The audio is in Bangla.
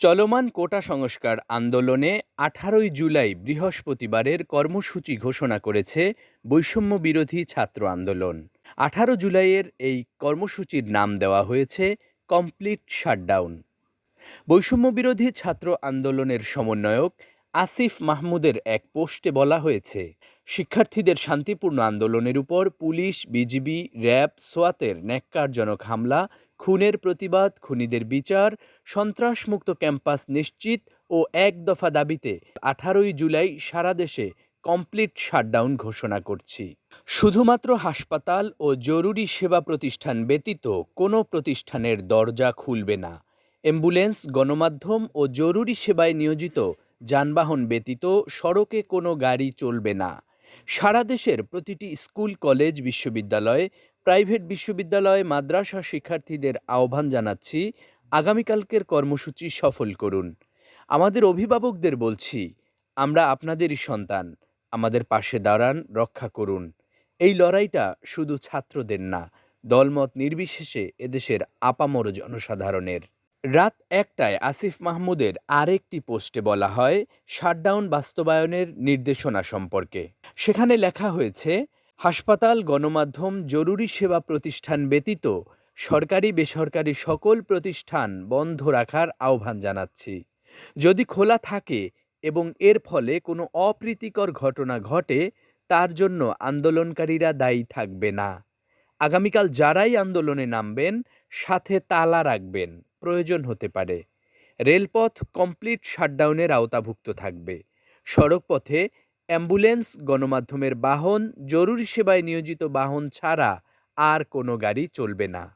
চলমান কোটা সংস্কার আন্দোলনে আঠারোই জুলাই বৃহস্পতিবারের কর্মসূচি ঘোষণা করেছে বৈষম্য বিরোধী ছাত্র আন্দোলন। আঠারো জুলাইয়ের এই কর্মসূচির নাম দেওয়া হয়েছে কমপ্লিট শাটডাউন। বৈষম্য বিরোধী ছাত্র আন্দোলনের সমন্বয়ক আসিফ মাহমুদের এক পোস্টে বলা হয়েছে শিক্ষার্থীদের শান্তিপূর্ণ আন্দোলনের উপর পুলিশ, বিজিবি, র্যাব, সোয়াতের ন্যাক্কারজনক হামলা, খুনের প্রতিবাদ, খুনিদের বিচার, সন্ত্রাসমুক্ত ক্যাম্পাস নিশ্চিত ও এক দফা দাবিতে আঠারোই জুলাই সারা দেশে কমপ্লিট শাটডাউন ঘোষণা করছি। শুধুমাত্র হাসপাতাল ও জরুরি সেবা প্রতিষ্ঠান ব্যতীত কোনো প্রতিষ্ঠানের দরজা খুলবে না। অ্যাম্বুলেন্স, গণমাধ্যম ও জরুরি সেবায় নিয়োজিত যানবাহন ব্যতীত সড়কে কোনো গাড়ি চলবে না। সারা দেশের প্রতিটি স্কুল, কলেজ, বিশ্ববিদ্যালয়, প্রাইভেট বিশ্ববিদ্যালয়ে মাদ্রাসা শিক্ষার্থীদের আহ্বান জানাচ্ছি, আগামীকালকের কর্মসূচি সফল করুন। আমাদের অভিভাবকদের বলছি, আমরা আপনাদেরই সন্তান, আমাদের পাশে দাঁড়ান, রক্ষা করুন। এই লড়াইটা শুধু ছাত্রদের না, দলমত নির্বিশেষে এদেশের আপামর জনসাধারণের। রাত একটায় আসিফ মাহমুদের আরেকটি পোস্টে বলা হয়, শাটডাউন বাস্তবায়নের নির্দেশনা সম্পর্কে। সেখানে লেখা হয়েছে, হাসপাতাল, গণমাধ্যম, জরুরি সেবা প্রতিষ্ঠান ব্যতীত সরকারি, বেসরকারি সকল প্রতিষ্ঠান বন্ধ রাখার আহ্বান জানাচ্ছি। যদি খোলা থাকে এবং এর ফলে কোনো অপ্রীতিকর ঘটনা ঘটে, তার জন্য আন্দোলনকারীরা দায়ী থাকবে না। আগামীকাল যারাই আন্দোলনে নামবেন, সাথে তালা রাখবেন। প্রয়োজন হতে পারে। রেলপথ কমপ্লিট শাটডাউনের আওতাভুক্ত থাকবে। সড়কপথে অ্যাম্বুলেন্স, গণমাধ্যমের বাহন, জরুরি সেবায় নিয়োজিত বাহন ছাড়া আর কোনো গাড়ি চলবে না।